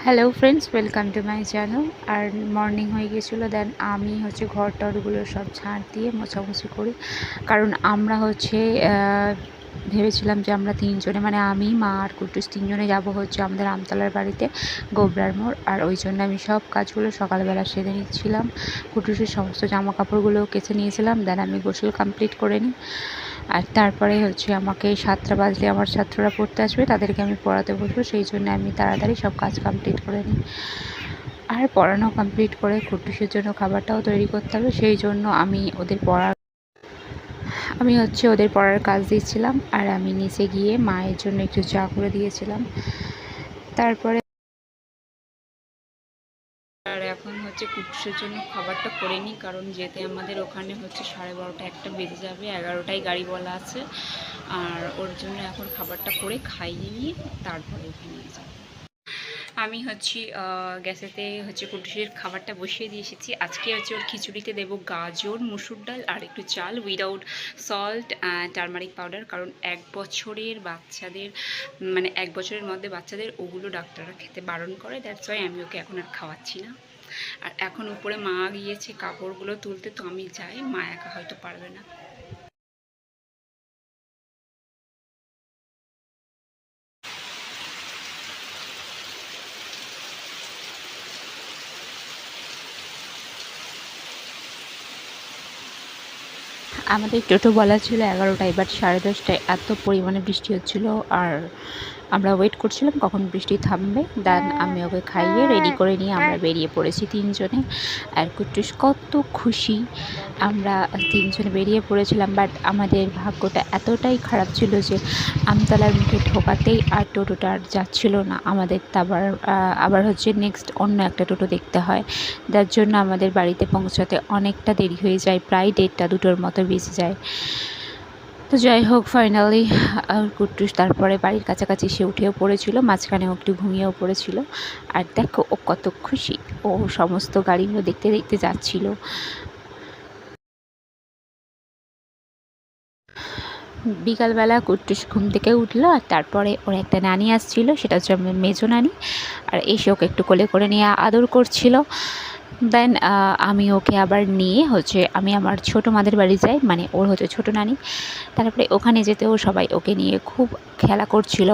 Hello friends welcome to my channel R morning হয়ে গিয়েছিল দেন আমি হচ্ছে ঘর টরগুলো সব ঝাঁট দিয়ে মোছামুছি করি। কারণ আমরা হচ্ছে ভেবেছিলাম যে আমরা তিনজনে মানে আমি, মা আর কুটুস তিনজনে যাব হচ্ছে আমাদের আমতলার বাড়িতে, গোবরার মোড়। আর ওই জন্য আমি সব কাজগুলো সকালবেলা সেরে নিচ্ছিলাম। কুটুসের সমস্ত জামা কাপড়গুলো কেচে নিয়েছিলাম। দেন আমি গোসল কমপ্লিট করে নিই। আর তারপরে হচ্ছে আমাকে সাতটা বাজলে আমার ছাত্ররা পড়তে আসবে, তাদেরকে আমি পড়াতে বসবো। সেই জন্য আমি তাড়াতাড়ি সব কাজ কমপ্লিট করে নিই। আর পড়ানো কমপ্লিট করে কুটুসের জন্য খাবারটাও তৈরি করতে হবে। সেই জন্য আমি ওদের পড়ার আমি হচ্ছে ওদের পড়ার কাজ দিয়েছিলাম আর আমি নিচে গিয়ে মায়ের জন্য একটু চা করে দিয়েছিলাম। তারপরে আর এখন হচ্ছে কুটুসের জন্য খাবারটা করে নিই, কারণ যেতে আমাদের ওখানে হচ্ছে সাড়ে বারোটা একটা বেজে যাবে, এগারোটায় গাড়ি বলা আছে। আর ওর জন্য এখন খাবারটা করে খাইয়ে নিয়ে তারপরে ওখানে যাব। আমি হচ্ছে গ্যাসেতে হচ্ছে কুটুসের খাবারটা বসিয়ে দিয়ে এসেছি। আজকে হচ্ছে ওর খিচুড়িতে দেবো গাজর, মুসুর ডাল আর একটু চাল উইদাউট সল্ট টারমারিক পাউডার কারণ এক বছরের বাচ্চাদের মানে এক বছরের মধ্যে বাচ্চাদের ওগুলো ডাক্তাররা খেতে বারণ করে দ্যাটস ওয়াই আমি ওকে এখন আর খাওয়াচ্ছি না। আর এখন উপরে মা গিয়েছে কাপড়গুলো তুলতে, তো আমি যাই, মা একা হয়তো পারবে না। আমাদের টোটো বলা ছিল এগারোটায় বাট সাড়ে দশটায় এত পরিমাণে বৃষ্টি হচ্ছিল আর আমরা ওয়েট করছিলাম কখন বৃষ্টি থামবে। দেন আমি ওকে খাইয়ে রেডি করে নিয়ে আমরা বেরিয়ে পড়েছি তিনজনে। আর কুটুস কত খুশি আমরা তিনজনে বেরিয়ে পড়েছিলাম বাট আমাদের ভাগ্যটা এতটাই খারাপ ছিল যে আমতলার মুখে ঢোকাতেই আর টোটোটা আর যাচ্ছিল না। আমাদের আবার আবার হচ্ছে নেক্সট অন্য একটা টোটো দেখতে হয়। যার জন্য আমাদের বাড়িতে পৌঁছাতে অনেকটা দেরি হয়ে যায়, প্রায় দেড়টা দুটোর মতো বেজে যায়। তো যাই হোক ফাইনালি কুট্টুস তারপরে বাড়ির কাছাকাছি সে উঠেও পড়েছিল, মাঝখানে একটু ঘুমিয়েও পড়েছিল। আর দেখো, ও কত খুশি। ও সমস্ত গাড়িগুলো দেখতে দেখতে যাচ্ছিল। বিকালবেলা কুট্টুস ঘুম থেকে উঠল, আর তারপরে ওর একটা নানি আসছিল, সেটা হচ্ছে মেজো নানি। আর এসে ওকে একটু কোলে করে নিয়ে আদর করছিল। দেন আমি ওকে আবার নিয়ে হচ্ছে আমি আমার ছোটো মাদের বাড়ি যাই মানে ওর হচ্ছে ছোটো নানি। তারপরে ওখানে যেতেও সবাই ওকে নিয়ে খুব খেলা করছিল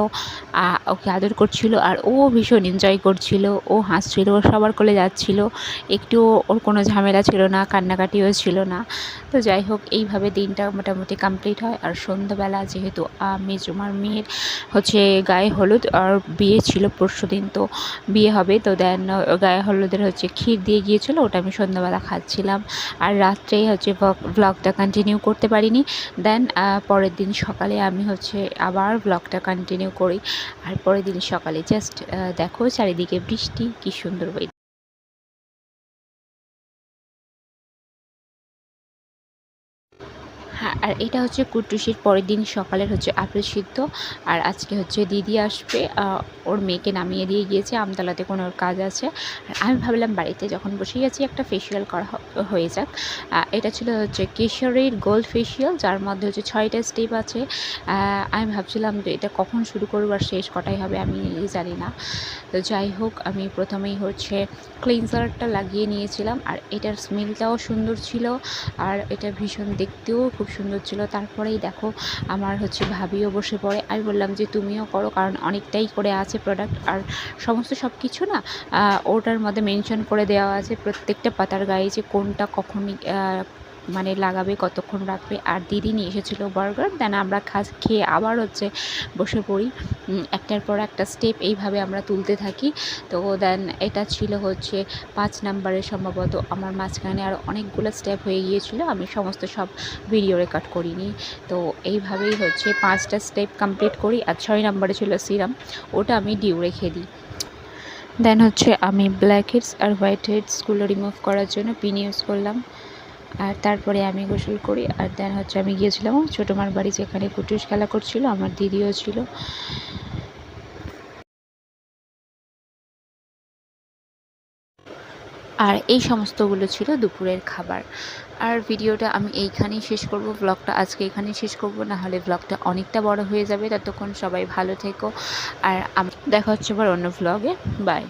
ওকে আদর করছিল, আর ও ভীষণ এনজয় করছিল, ও হাসছিল, ও সবার কোলে যাচ্ছিল। একটুও ওর কোনো ঝামেলা ছিল না, কান্নাকাটিও ছিল না। তো যাই হোক, এইভাবে দিনটা মোটামুটি কমপ্লিট হয়। আর সন্ধ্যাবেলা যেহেতু মেজুমার মেয়ের হচ্ছে গায়ে হলুদ, আর বিয়ে ছিল পরশু দিন তো বিয়ে হবে। তো দেন গায়ে হলুদের হচ্ছে ক্ষীর দিয়ে গিয়েছিল, ওটা আমি সন্ধ্যাবেলা খাচ্ছিলাম। আর রাত্রেই হচ্ছে ব্লগটা কন্টিনিউ করতে পারিনি। দেন পরের দিন সকালে আমি হচ্ছে আবার ব্লগটা কন্টিনিউ করি। আর পরের দিন সকালে জাস্ট দেখো চারিদিকে বৃষ্টি, কি সুন্দর ওয়েদার। আর এটা হচ্ছে কুটুসির পরের দিন সকালের হচ্ছে আপেল সিদ্ধ। আর আজকে হচ্ছে দিদি আসবে ওর মেয়েকে নামিয়ে দিয়ে গিয়েছে, আমতলাতে কোনো ওর কাজ আছে। আর আমি ভাবলাম বাড়িতে যখন বসেই আছি একটা ফেসিয়াল করা হয়ে যাক। এটা ছিল হচ্ছে কেশরের গোল্ড ফেসিয়াল যার মধ্যে হচ্ছে ছয়টা স্টেপ আছে। আমি ভাবছিলাম যে এটা কখন শুরু করব আর শেষ কটাই হবে আমি জানি না। তো যাই হোক, আমি প্রথমেই হচ্ছে ক্লিনজারটা লাগিয়ে নিয়েছিলাম। আর এটার স্মেলটাও সুন্দর ছিল। আর এটা ভীষণ দেখতেও খুব সুন্দর ছিল। তারপরেই দেখো আমার হচ্ছে ভাবিও বসে পড়ে। আমি বললাম যে, তুমিও করো, কারণ অনেকটাই করে আছে প্রোডাক্ট আর সমস্ত সব কিছু না ওটার মধ্যে মেনশন করে দেওয়া আছে প্রত্যেকটা পাতার গায়ে যে, কোনটা কখন মানে লাগাবে, কতক্ষণ রাখবে, আর দিদি নিয়ে এসেছিল বার্গার। দেন আমরা খাস, খেয়ে আবার হচ্ছে বসে পড়ি। একটার পর একটা স্টেপ এইভাবে আমরা তুলতে থাকি। তো দেন এটা ছিল হচ্ছে পাঁচ নাম্বারের সম্ভবত। আমার মাঝখানে আর অনেকগুলো স্টেপ হয়ে গিয়েছিল। আমি সমস্ত সব ভিডিও রেকর্ড করিনি। তো এইভাবেই হচ্ছে পাঁচটা স্টেপ কমপ্লিট করি। আর ছয় নাম্বারে ছিল সিরাম ওটা আমি ডিউ রেখে দিই। দেন হচ্ছে আমি ব্ল্যাক হেডস আর হোয়াইট হেডসগুলো রিমুভ করার জন্য পিন ইউজ করলাম। আর তারপরে আমি গোসল করি। আর দেন হচ্ছে আমি গিয়েছিলাম ছোটো মার বাড়ি যেখানে কুটুস খেলা করছিল, আমার দিদিও ছিল। আর এই সমস্তগুলো ছিল দুপুরের খাবার। আর ভিডিওটা আমি এইখানেই শেষ করব ব্লগটা আজকে এখানেই শেষ করব না হলে ব্লগটা অনেকটা বড় হয়ে যাবে। ততক্ষণ সবাই ভালো থেকো। আর দেখা হচ্ছে আবার অন্য ব্লগে বাই